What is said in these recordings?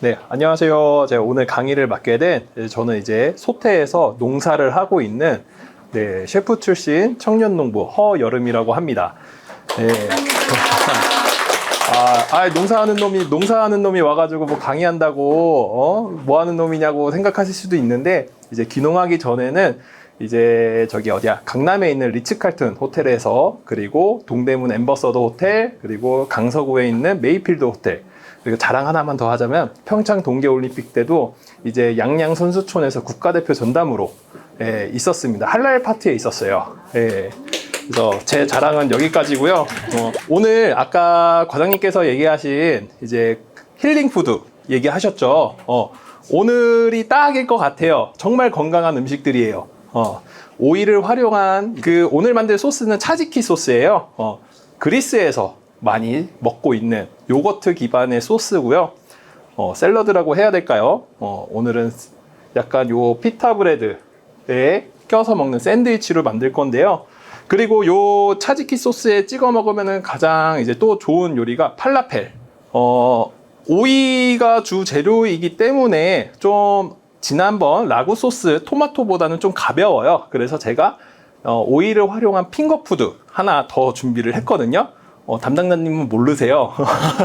네, 안녕하세요. 제가 오늘 강의를 맡게 된 네, 저는 이제 소태에서 농사를 하고 있는 네, 셰프 출신 청년 농부 허여름이라고 합니다. 네. 아, 아, 농사하는 놈이 농사하는 놈이 와가지고 뭐 강의한다고 어? 뭐 하는 놈이냐고 생각하실 수도 있는데 이제 귀농하기 전에는 이제 저기 어디야 강남에 있는 리츠칼튼 호텔에서 그리고 동대문 엠버서더 호텔 그리고 강서구에 있는 메이필드 호텔 그리고 자랑 하나만 더 하자면 평창 동계올림픽 때도 이제 양양 선수촌에서 국가대표 전담으로 예, 있었습니다. 할랄 파티에 있었어요. 예. 그래서 제 자랑은 여기까지고요. 어, 오늘 아까 과장님께서 얘기하신 이제 힐링 푸드 얘기하셨죠. 어, 오늘이 딱일 것 같아요. 정말 건강한 음식들이에요. 어, 오이를 활용한 그 오늘 만들 소스는 차지키 소스예요. 어, 그리스에서 많이 먹고 있는 요거트 기반의 소스고요. 어, 샐러드라고 해야 될까요? 어, 오늘은 약간 요 피타 브레드에 껴서 먹는 샌드위치로 만들 건데요. 그리고 요 차지키 소스에 찍어 먹으면 가장 이제 또 좋은 요리가 팔라펠. 어, 오이가 주 재료이기 때문에 좀 지난번 라구 소스 토마토보다는 좀 가벼워요. 그래서 제가 어, 오이를 활용한 핑거푸드 하나 더 준비를 했거든요. 어, 담당자님은 모르세요.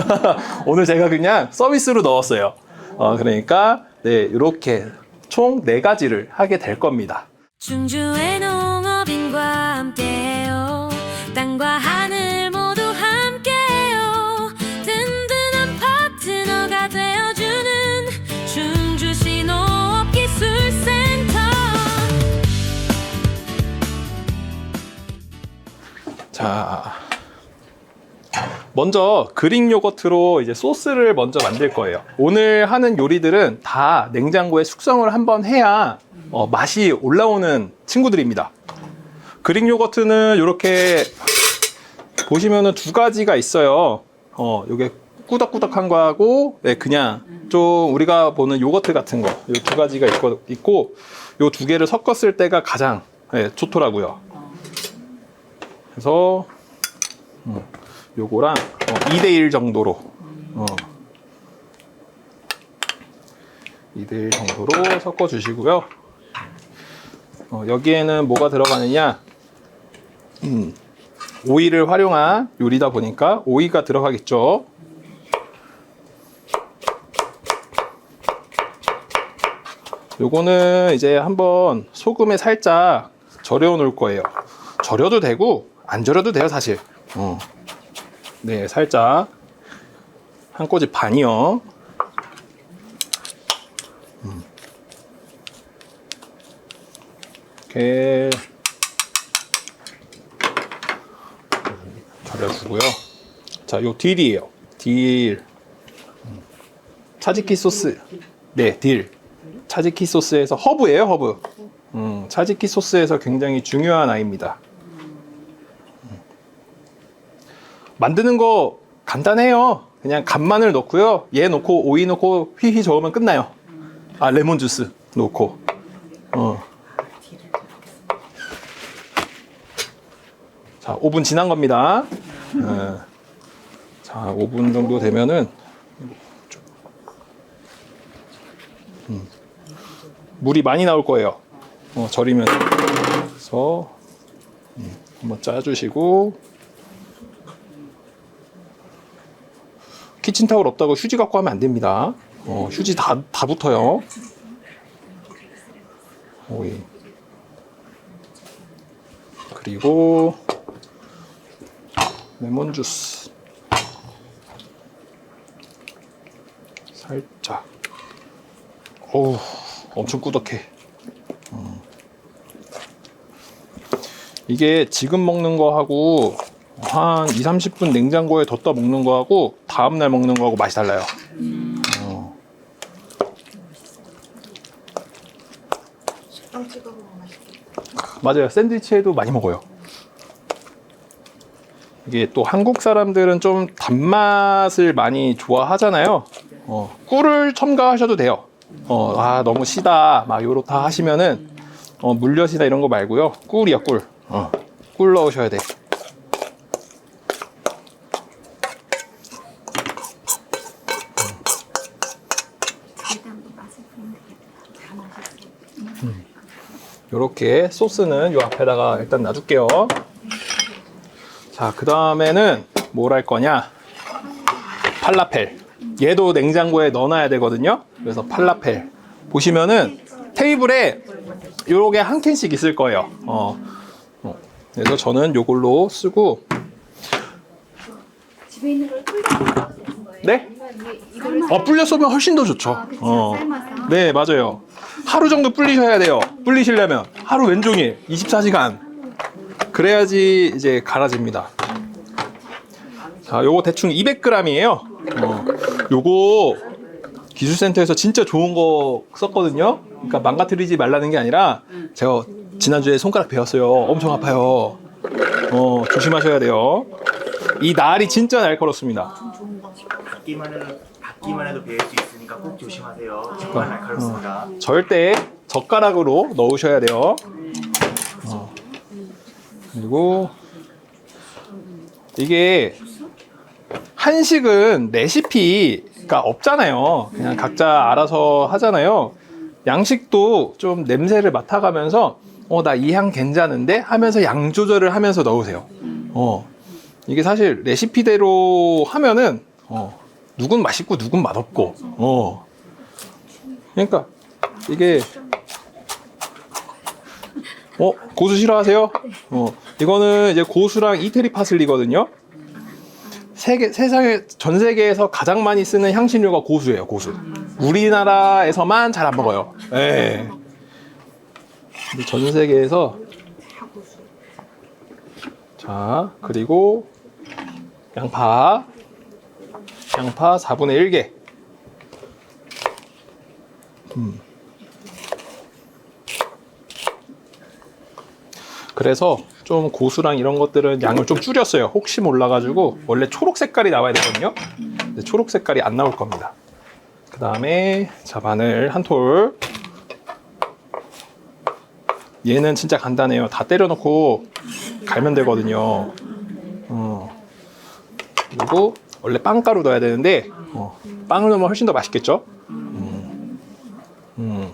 오늘 제가 그냥 서비스로 넣었어요. 어, 그러니까 네, 이렇게 총 네 가지를 하게 될 겁니다. 충주의 농업인과 함께해요 땅과 하늘 모두 함께해요 든든한 파트너가 되어주는 충주시 농업기술센터 자, 먼저 그릭 요거트로 이제 소스를 먼저 만들 거예요. 오늘 하는 요리들은 다 냉장고에 숙성을 한번 해야 어, 맛이 올라오는 친구들입니다. 그릭 요거트는 이렇게 보시면은 두 가지가 있어요. 어, 요게 꾸덕꾸덕한 거하고, 네, 그냥 좀 우리가 보는 요거트 같은 거, 요 두 가지가 있고, 있고, 요 두 개를 섞었을 때가 가장 네, 좋더라고요. 그래서 음, 요거랑 어, 2대1 정도로 어, 2대1 정도로 섞어 주시고요. 어, 여기에는 뭐가 들어가느냐? 음, 오이를 활용한 요리다 보니까 오이가 들어가겠죠. 요거는 이제 한번 소금에 살짝 절여 놓을 거예요. 절여도 되고 안 절여도 돼요, 사실. 어. 네, 살짝 한 꼬집 반이요. 음. 이렇게 절여주고요. 자, 요 딜이에요. 딜. 음. 차지키 소스. 네, 딜. 차지키 소스에서 허브예요, 허브. 음, 차지키 소스에서 굉장히 중요한 아이입니다. 음. 만드는 거 간단해요. 그냥 간마늘 넣고요. 얘 넣고 오이 넣고 휘휘 저으면 끝나요. 아 레몬 주스 넣고. 어. 자, 5분 지난 겁니다. 어. 자, 5분 정도 되면은 음. 물이 많이 나올 거예요. 어, 절이면. 그래서 음, 한번 짜주시고 키친타올 없다고 휴지 갖고 하면 안 됩니다. 어, 휴지 다, 다 붙어요. 오이. 그리고 레몬 주스. 살짝. 어우, 엄청 꾸덕해. 음. 이게 지금 먹는 거하고 한 2, 30분 냉장고에 뒀다 먹는 거하고 다음 날 먹는 거하고 맛이 달라요. 어. 식빵 찍어 먹으면 맛있겠다. 맞아요. 샌드위치에도 많이 먹어요. 이게 또 한국 사람들은 좀 단맛을 많이 좋아하잖아요. 어, 꿀을 첨가하셔도 돼요. 어, 아, 너무 시다. 막 요렇다 하시면은, 어, 물엿이나 이런 거 말고요. 꿀이야, 꿀. 어, 꿀 넣으셔야 돼. 요렇게 소스는 요 앞에다가 일단 놔둘게요. 자, 그 다음에는 뭘 할 거냐? 팔라펠. 얘도 냉장고에 넣어놔야 되거든요. 그래서 팔라펠. 보시면은 테이블에 요렇게 한 캔씩 있을 거예요. 어. 어. 그래서 저는 요걸로 쓰고, 집에 있는 걸? 네? 어, 불려 쏘면 훨씬 더 좋죠. 아. 어. 네, 맞아요. 하루 정도 불리셔야 돼요. 불리시려면 하루 왼종일 24시간. 그래야지 이제 갈아집니다. 자, 요거 대충 200g이에요. 어, 요거 기술센터에서 진짜 좋은 거 썼거든요. 그러니까 망가뜨리지 말라는 게 아니라 제가 지난주에 손가락 베었어요. 엄청 아파요. 어, 조심하셔야 돼요. 이 날이 진짜 날카롭습니다. 해도 받기만 해도 배울 수 있으니까 꼭 조심하세요. 정말 날카롭습니다. 절대 젓가락으로 넣으셔야 돼요. 어. 그리고 이게 한식은 레시피가 없잖아요. 그냥 각자 알아서 하잖아요. 양식도 좀 냄새를 맡아가면서 어 나 이 향 괜찮은데 하면서 양 조절을 하면서 넣으세요. 어 이게 사실 레시피대로 하면은 어 누군 맛있고 누군 맛없고 어 그러니까 이게 어 고수 싫어하세요? 어 이거는 이제 고수랑 이태리 파슬리거든요. 세계 세상에 전 세계에서 가장 많이 쓰는 향신료가 고수예요. 고수. 우리나라에서만 잘 안 먹어요. 예. 전 세계에서 자 그리고 양파 양파 4분의 1개 그래서 좀 고수랑 이런 것들은 양을 좀 줄였어요. 혹시 몰라가지고 원래 초록 색깔이 나와야 되거든요. 초록 색깔이 안 나올 겁니다. 그 다음에 자 마늘 한 톨. 얘는 진짜 간단해요. 다 때려놓고 갈면 되거든요. 어. 그리고 원래 빵가루 넣어야 되는데 어, 빵을 넣으면 훨씬 더 맛있겠죠? 음. 음.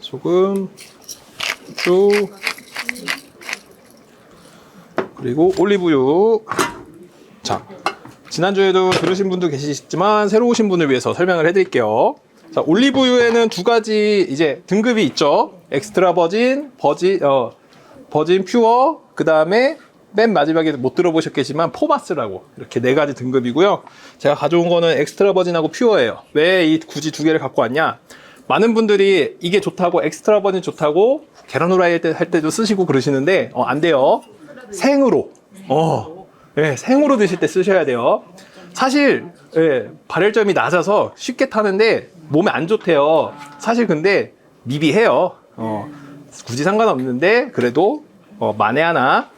소금, 후추, 그리고 올리브유. 자, 지난주에도 들으신 분도 계시지만 새로 오신 분을 위해서 설명을 해드릴게요. 자, 올리브유에는 두 가지 이제 등급이 있죠. 엑스트라 버진, 버진, 어, 버진 퓨어, 그 다음에 맨 마지막에 못 들어보셨겠지만 포마스라고 이렇게 네 가지 등급이고요. 제가 가져온 거는 엑스트라 버진하고 퓨어예요. 왜 이 굳이 두 개를 갖고 왔냐? 많은 분들이 이게 좋다고 엑스트라 버진 좋다고 계란 후라이 할, 때, 할 때도 쓰시고 그러시는데 어, 안 돼요. 생으로. 어, 예, 생으로 드실 때 쓰셔야 돼요. 사실 예, 발열점이 낮아서 쉽게 타는데 몸에 안 좋대요. 사실 근데 미비해요. 어, 굳이 상관없는데 그래도 어, 만에 하나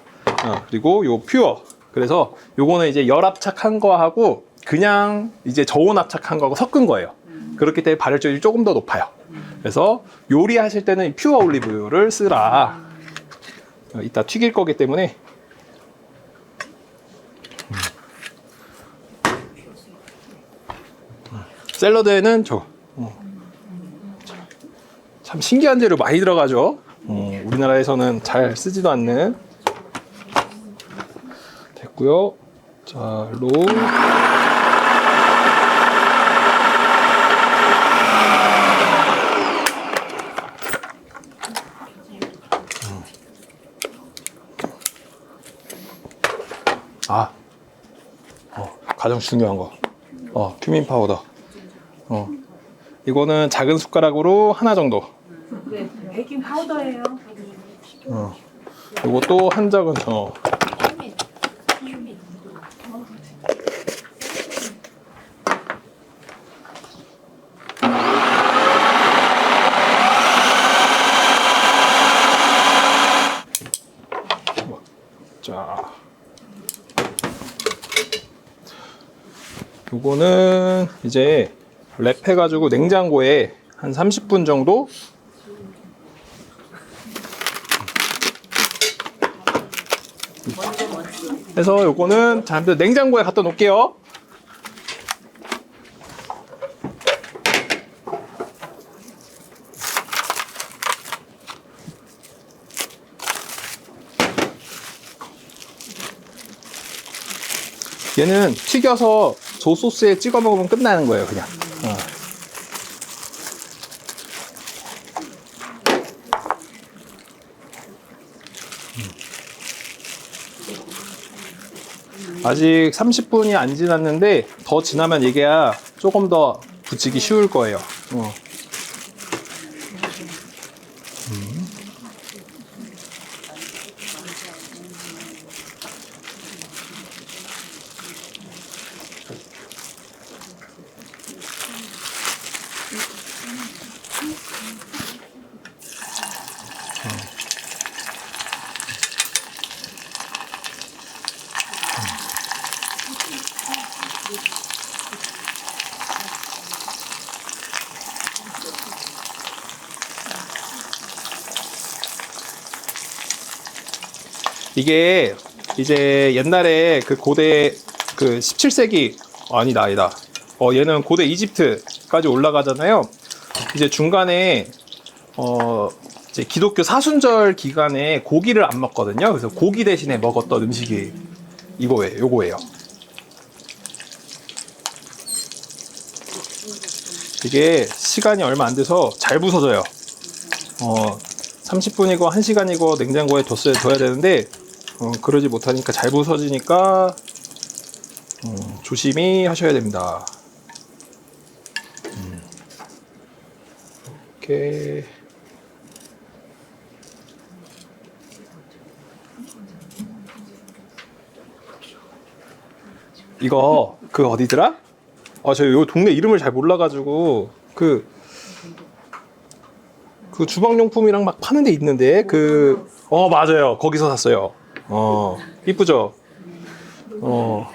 어, 그리고 요 퓨어. 그래서 요거는 이제 열 압착한 거하고 그냥 이제 저온 압착한 거하고 섞은 거예요. 그렇기 때문에 발열점이 조금 더 높아요. 그래서 요리하실 때는 이 퓨어 올리브유를 쓰라. 어, 이따 튀길 거기 때문에 샐러드에는 저 어. 참 신기한 재료 많이 들어가죠. 어, 우리나라에서는 잘 쓰지도 않는 됐고요. 자, 로. 아, 어, 가장 중요한 거. 어, 큐민 파우더. 어, 이거는 작은 숟가락으로 하나 정도. 네, 베이킹 파우더예요. 어, 이것도 한 작은 어. 요거는 이제 랩해가지고 냉장고에 한 30분 정도 해서 요거는 잠시 냉장고에 갖다 놓을게요. 얘는 튀겨서 조 소스에 찍어 먹으면 끝나는 거예요, 그냥. 어. 음. 아직 30분이 안 지났는데 더 지나면 이게야 조금 더 붙이기 쉬울 거예요. 어. 이게 이제 옛날에 그 고대 그 17세기 아니다 아니다. 어 얘는 고대 이집트까지 올라가잖아요. 이제 중간에 어 이제 기독교 사순절 기간에 고기를 안 먹거든요. 그래서 고기 대신에 먹었던 음식이 이거예요. 요거예요. 이게 시간이 얼마 안 돼서 잘 부서져요. 어 30분이고 1시간이고 냉장고에 뒀어야 둬야 되는데 어, 그러지 못하니까 잘 부서지니까 음, 조심히 하셔야 됩니다. 음. 이렇게 이거 그 어디더라? 아, 저요 동네 이름을 잘 몰라가지고 그 그 주방용품이랑 막 파는 데 있는데 그 어 맞아요 거기서 샀어요 어 이쁘죠 어,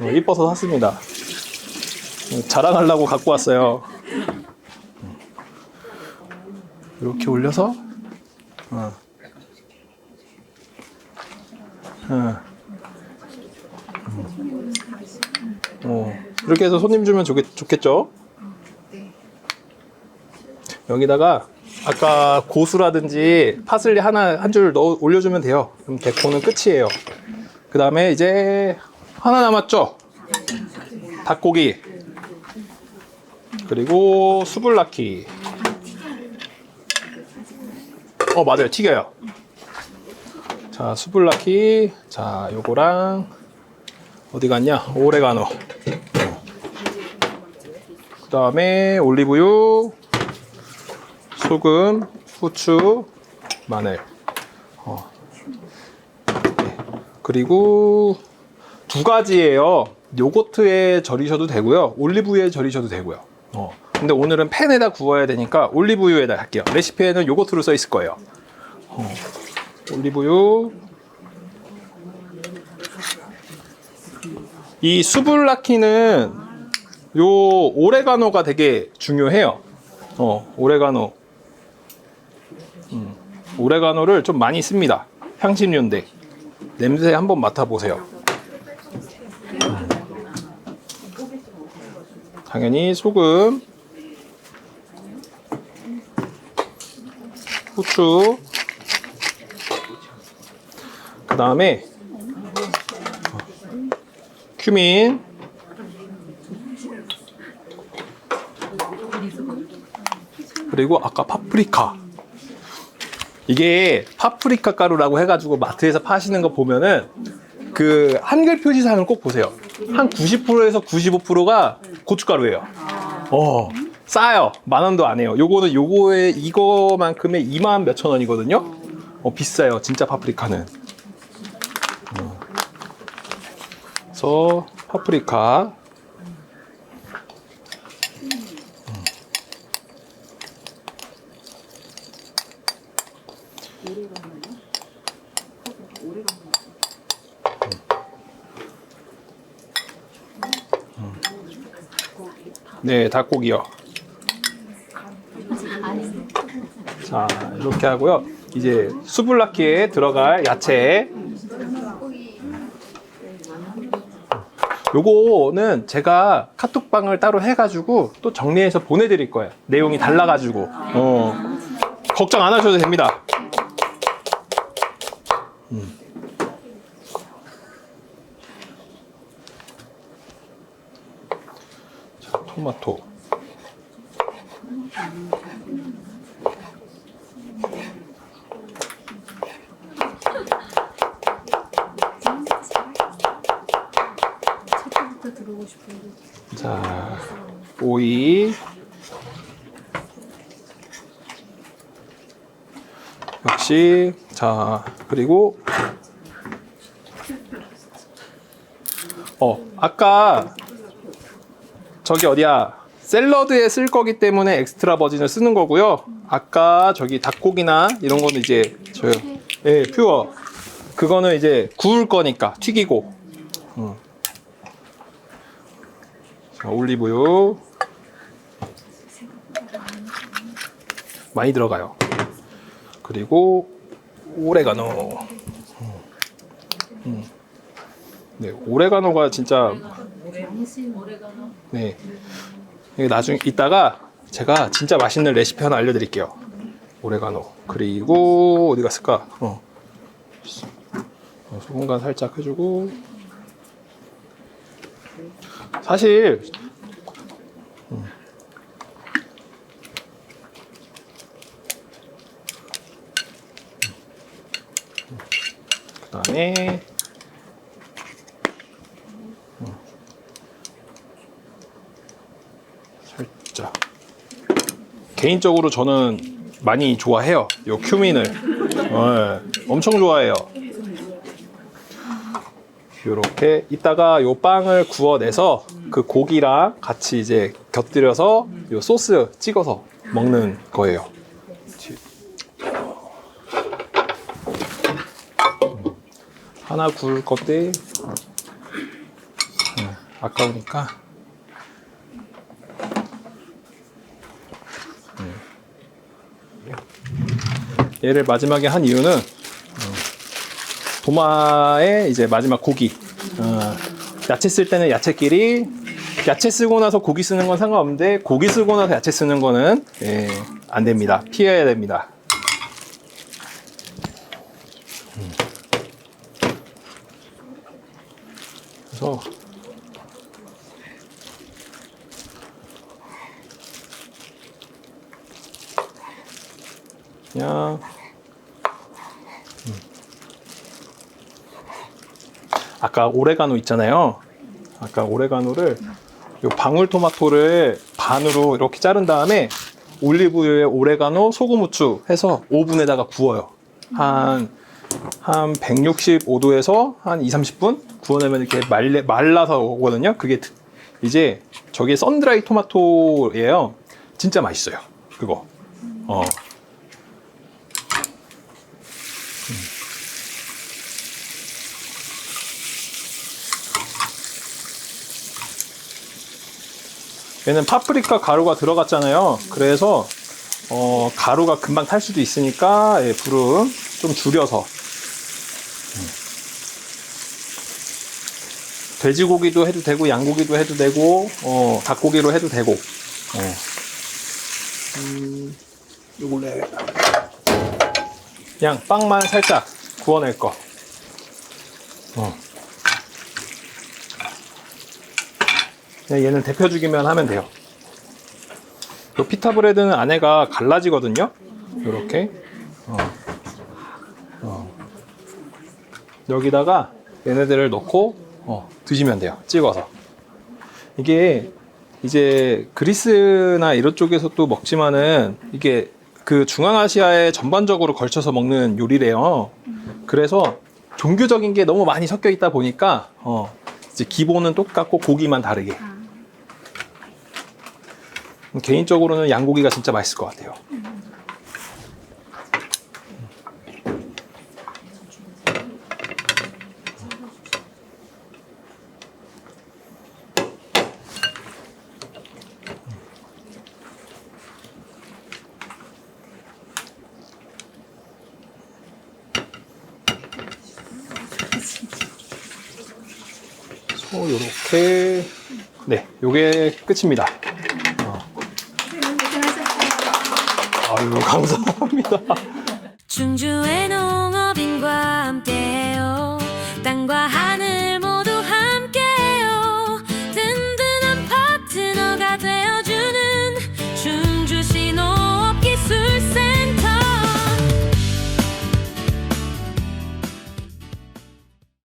어 이뻐서 샀습니다 어, 자랑하려고 갖고 왔어요 이렇게 올려서 어. 어. 어. 이렇게 해서 손님 주면 좋겠, 좋겠죠? 여기다가 아까 고수라든지 파슬리 하나 한 줄 넣어 올려주면 돼요. 그럼 데코는 끝이에요. 그 다음에 이제 하나 남았죠? 닭고기 그리고 수블라키. 어 맞아요 튀겨요. 자 수블라키 자 요거랑 어디 갔냐 오레가노. 그 다음에 올리브유 소금, 후추, 마늘. 어. 네. 그리고 두 가지예요. 요거트에 절이셔도 되고요. 올리브유에 절이셔도 되고요. 어. 근데 오늘은 팬에다 구워야 되니까 올리브유에다 할게요. 레시피에는 요거트로 써 있을 거예요. 어. 올리브유. 이 수블라키는 요 오레가노가 되게 중요해요. 어, 오레가노. 음, 오레가노를 좀 많이 씁니다. 향신료인데 냄새 한번 맡아보세요. 음. 당연히 소금, 후추, 그 다음에 큐민, 그리고 아까 파프리카. 이게 파프리카 가루라고 해가지고 마트에서 파시는 거 보면은 그 한글 표지상을 꼭 보세요. 한 90%에서 95%가 고춧가루예요. 어, 싸요. 만 원도 안 해요. 요거는 요거에 이거만큼의 2만 몇천 원이거든요. 어, 비싸요. 진짜 파프리카는. 어. 그래서 파프리카 네, 닭고기요. 자, 이렇게 하고요. 이제 수블라키에 들어갈 야채. 요거는 제가 카톡방을 따로 해가지고 또 정리해서 보내드릴 거예요. 내용이 달라가지고. 어, 걱정 안 하셔도 됩니다. 음. 토마토. 자, 오이. 역시 자 그리고 어 아까 저기 어디야 샐러드에 쓸 거기 때문에 엑스트라 버진을 쓰는 거고요. 아까 저기 닭고기나 이런 거는 이제 저 예, 퓨어 그거는 이제 구울 거니까 튀기고. 음. 자, 올리브유 많이 들어가요. 그리고 오레가노. 음. 네, 오레가노가 진짜 네. 이게 나중에 이따가 제가 진짜 맛있는 레시피 하나 알려드릴게요. 오레가노. 그리고 어디 갔을까? 어. 어, 소금 간 살짝 해주고. 사실 음. 그다음에 음. 살짝 개인적으로 저는 많이 좋아해요. 요 큐민을 어, 엄청 좋아해요. 이렇게 이따가 요 빵을 구워내서 그 고기랑 같이 이제 곁들여서 요 소스 찍어서 먹는 거예요. 하나 구울 건데 음, 아까우니까 얘를 마지막에 한 이유는 도마에 이제 마지막 고기. 어, 야채 쓸 때는 야채끼리 야채 쓰고 나서 고기 쓰는 건 상관없는데 고기 쓰고 나서 야채 쓰는 거는 예, 안 됩니다. 피해야 됩니다. 음. 그래서 그냥 아까 오레가노 있잖아요. 아까 오레가노를 요 방울토마토를 반으로 이렇게 자른 다음에 올리브유에 오레가노, 소금, 후추 해서 오븐에다가 구워요. 한, 한 165도에서 한 2, 30분 구워내면 이렇게 말래, 말라서 오거든요. 그게 드- 이제 저게 썬드라이 토마토예요. 진짜 맛있어요. 그거. 어. 얘는 파프리카 가루가 들어갔잖아요. 그래서 어, 가루가 금방 탈 수도 있으니까 예, 불은 좀 줄여서 음. 돼지고기도 해도 되고 양고기도 해도 되고 어, 닭고기로 해도 되고 어. 음, 요걸로 해야겠다. 그냥 빵만 살짝 구워낼 거. 어. 그냥 얘는 데펴주기만 하면 돼요. 요 피타 브레드는 안에가 갈라지거든요. 이렇게. 어. 어. 여기다가 얘네들을 넣고 어, 드시면 돼요. 찍어서. 이게 이제 그리스나 이런 쪽에서 또 먹지만은 이게 그 중앙아시아에 전반적으로 걸쳐서 먹는 요리래요. 그래서 종교적인 게 너무 많이 섞여 있다 보니까 어, 이제 기본은 똑같고 고기만 다르게. 개인적으로는 양고기가 진짜 맛있을 것 같아요. 소 요렇게 네, 요게 끝입니다. 감사합니다. 충주에